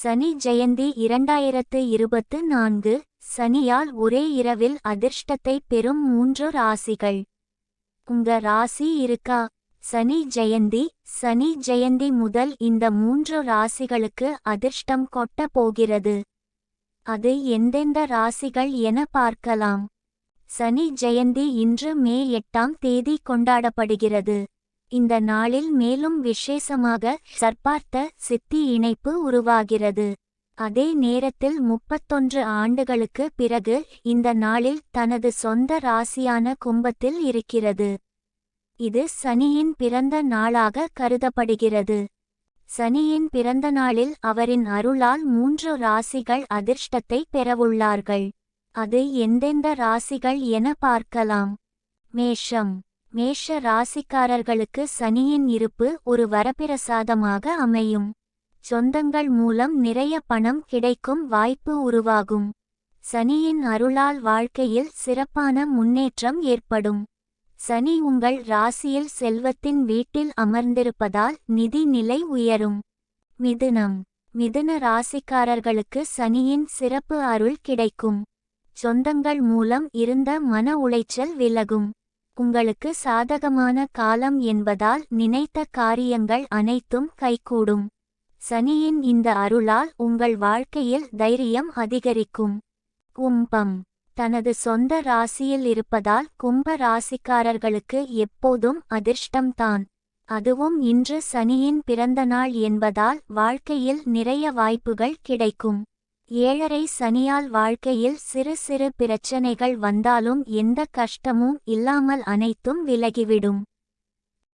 சனி ஜெயந்தி இரண்டாயிரத்து இருபத்து நான்கு சனியால் ஒரே இரவில் அதிர்ஷ்டத்தை பெறும் மூன்று ராசிகள். உங்க ராசி இருக்கா? சனி ஜெயந்தி சனி ஜெயந்தி முதல் இந்த மூன்று ராசிகளுக்கு அதிர்ஷ்டம் கொட்ட போகிறது. அது எந்தெந்த ராசிகள் என பார்க்கலாம். சனி ஜெயந்தி இன்று மே எட்டாம் தேதி கொண்டாடப்படுகிறது. இந்த நாளில் மேலும் விசேஷமாக சர்பார்த்த சித்தி இணைப்பு உருவாகிறது. அதே நேரத்தில் முப்பத்தொன்று ஆண்டுகளுக்கு பிறகு இந்த நாளில் தனது சொந்த ராசியான கும்பத்தில் இருக்கிறது. இது சனியின் பிறந்த நாளாக கருதப்படுகிறது. சனியின் பிறந்த நாளில் அவரின் அருளால் மூன்று ராசிகள் அதிர்ஷ்டத்தை பெறவுள்ளார்கள். அது எந்தெந்த ராசிகள் என பார்க்கலாம். மேஷம். மேஷ ராசிக்காரர்களுக்கு சனியின் இருப்பு ஒரு வரப்பிரசாதமாக அமையும். சொந்தங்கள் மூலம் நிறைய பணம் கிடைக்கும் வாய்ப்பு உருவாகும். சனியின் அருளால் வாழ்க்கையில் சிறப்பான முன்னேற்றம் ஏற்படும். சனி உங்கள் ராசியில் செல்வத்தின் வீட்டில் அமர்ந்திருப்பதால் நிதி நிலை உயரும். மிதுனம். மிதுன ராசிக்காரர்களுக்கு சனியின் சிறப்பு அருள் கிடைக்கும். சொந்தங்கள் மூலம் இருந்த மன உளைச்சல் விலகும். உங்களுக்கு சாதகமான காலம் என்பதால் நினைத்த காரியங்கள் அனைத்தும் கைகூடும். சனியின் இந்த அருளால் உங்கள் வாழ்க்கையில் தைரியம் அதிகரிக்கும். கும்பம். தனது சொந்த ராசியில் இருப்பதால் கும்ப ராசிக்காரர்களுக்கு எப்போதும் அதிர்ஷ்டம்தான். அதுவும் இன்று சனியின் பிறந்தநாள் என்பதால் வாழ்க்கையில் நிறைய வாய்ப்புகள் கிடைக்கும். ஏழரை சனியால் வாழ்க்கையில் சிறு சிறு பிரச்சனைகள் வந்தாலும் எந்த கஷ்டமும் இல்லாமல் அனைத்தும் விலகிவிடும்.